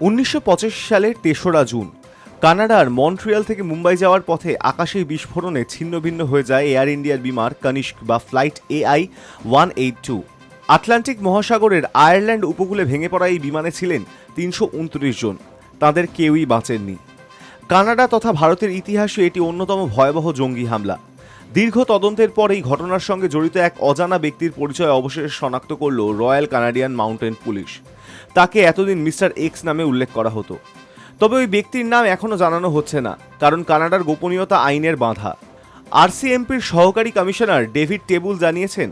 উনিশশো সালের তেসরা জুন, কানাডার মন্ট্রিয়াল থেকে মুম্বাই যাওয়ার পথে আকাশে বিস্ফোরণে ছিন্নভিন্ন হয়ে যায় এয়ার ইন্ডিয়ার বিমার কনিষ্ক বা flight AI one eight two. Atlantic মহাসাগরের আয়ারল্যান্ড উপকূলে ভেঙে পড়া এই বিমানে ছিলেন তিনশো উনত্রিশ জন। তাদের কেউই বাঁচেননি। কানাডা তথা ভারতের ইতিহাসে এটি অন্যতম ভয়াবহ জঙ্গি হামলা। দীর্ঘ তদন্তের পর এই ঘটনার সঙ্গে জড়িত এক অজানা ব্যক্তির পরিচয় অবশেষে শনাক্ত করল রয়্যাল কানাডিয়ান মাউন্টেন পুলিশ। তাকে এতদিন মিস্টার এক্স নামে উল্লেখ করা হতো। তবে ওই ব্যক্তির নাম এখনও জানানো হচ্ছে না, কারণ কানাডার গোপনীয়তা আইনের বাঁধা। আরসিএমপির সহকারী কমিশনার ডেভিড টেবুল জানিয়েছেন,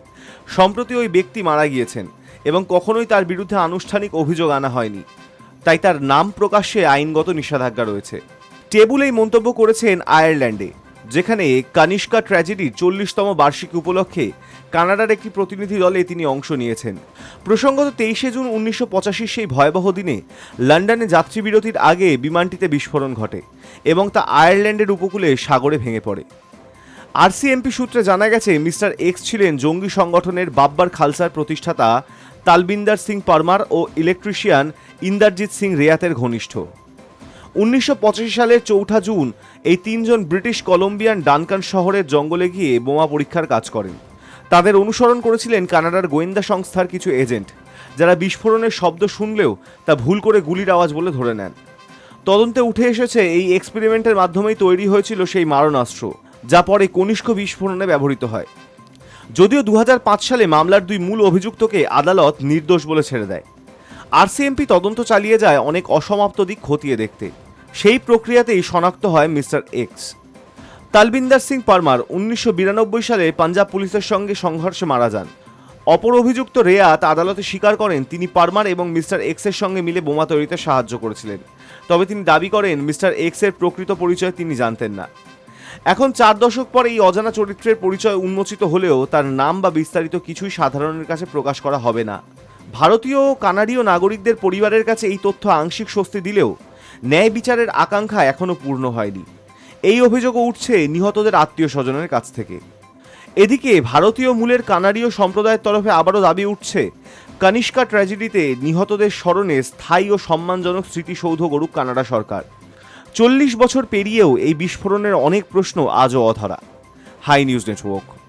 সম্প্রতি ওই ব্যক্তি মারা গিয়েছেন এবং কখনোই তার বিরুদ্ধে আনুষ্ঠানিক অভিযোগ আনা হয়নি। তাই তার নাম প্রকাশ্যে আইনগত নিষেধাজ্ঞা রয়েছে। টেবুল এই মন্তব্য করেছেন আয়ারল্যান্ডে। যেখানে কানিষ্কা ট্র্যাজেডির চল্লিশতম বার্ষিকী উপলক্ষে কানাডার একটি প্রতিনিধি দলে তিনি অংশ নিয়েছেন। প্রসঙ্গত তেইশে জুন উনিশশো পঁচাশির সেই ভয়াবহ দিনে লন্ডনে যাত্রীবিরতির আগে বিমানটিতে বিস্ফোরণ ঘটে এবং তা আয়ারল্যান্ডের উপকূলে সাগরে ভেঙে পড়ে। আরসিএমপি সূত্রে জানা গেছে, মিস্টার এক্স ছিলেন জঙ্গি সংগঠনের বাব্বার খালসার প্রতিষ্ঠাতা তালবিন্দার সিং পারমার ও ইলেকট্রিশিয়ান ইন্দারজিৎ সিং রেয়াতের ঘনিষ্ঠ। উনিশশো সালের চৌঠা জুন এই তিনজন ব্রিটিশ কলম্বিয়ান ডানকান শহরের জঙ্গলে গিয়ে বোমা পরীক্ষার কাজ করেন। তাদের অনুসরণ করেছিলেন কানাডার গোয়েন্দা সংস্থার কিছু এজেন্ট, যারা বিস্ফোরণের শব্দ শুনলেও তা ভুল করে গুলির আওয়াজ বলে ধরে নেন। তদন্তে উঠে এসেছে এই এক্সপেরিমেন্টের মাধ্যমেই তৈরি হয়েছিল সেই মারণাস্ত্র, যা পরে কনিষ্ক বিস্ফোরণে ব্যবহৃত হয়। যদিও দু হাজার পাঁচ সালে মামলার দুই মূল অভিযুক্তকে আদালত নির্দোষ বলে ছেড়ে দেয়। আরসিএমপি তদন্ত চালিয়ে যায় অনেক অসমাপ্ত দিক খতিয়ে দেখতে। সেই প্রক্রিয়াতেই শনাক্ত হয় মিস্টার এক্স। তালবিন্দার সিং পারমার উনিশশো বিরানব্বই সালে পাঞ্জাব পুলিশের সঙ্গে সংঘর্ষে মারা যান। অপর অভিযুক্ত রেয়াত আদালতে স্বীকার করেন, তিনি পারমার এবং মিস্টার এক্সের সঙ্গে মিলে বোমা তৈরিতে সাহায্য করেছিলেন। তবে তিনি দাবি করেন, মিস্টার এক্সের প্রকৃত পরিচয় তিনি জানতেন না। এখন চার দশক পর এই অজানা চরিত্রের পরিচয় উন্মোচিত হলেও তার নাম বা বিস্তারিত কিছুই সাধারণের কাছে প্রকাশ করা হবে না। ভারতীয় ও কানাডীয় নাগরিকদের পরিবারের কাছে এই তথ্য আংশিক স্বস্তি দিলেও ন্যায় বিচারের আকাঙ্ক্ষা এখনও পূর্ণ হয়নি। এই অভিযোগও উঠছে নিহতদের আত্মীয় স্বজনের কাছ থেকে। এদিকে ভারতীয় মূলের কানাডীয় সম্প্রদায়ের তরফে আবারও দাবি উঠছে, কনিষ্কা ট্র্যাজেডিতে নিহতদের স্মরণে স্থায়ী ও সম্মানজনক স্মৃতিসৌধ গড়ুক কানাডা সরকার। চল্লিশ বছর পেরিয়েও এই বিস্ফোরণের অনেক প্রশ্ন আজও অধরা। High news network.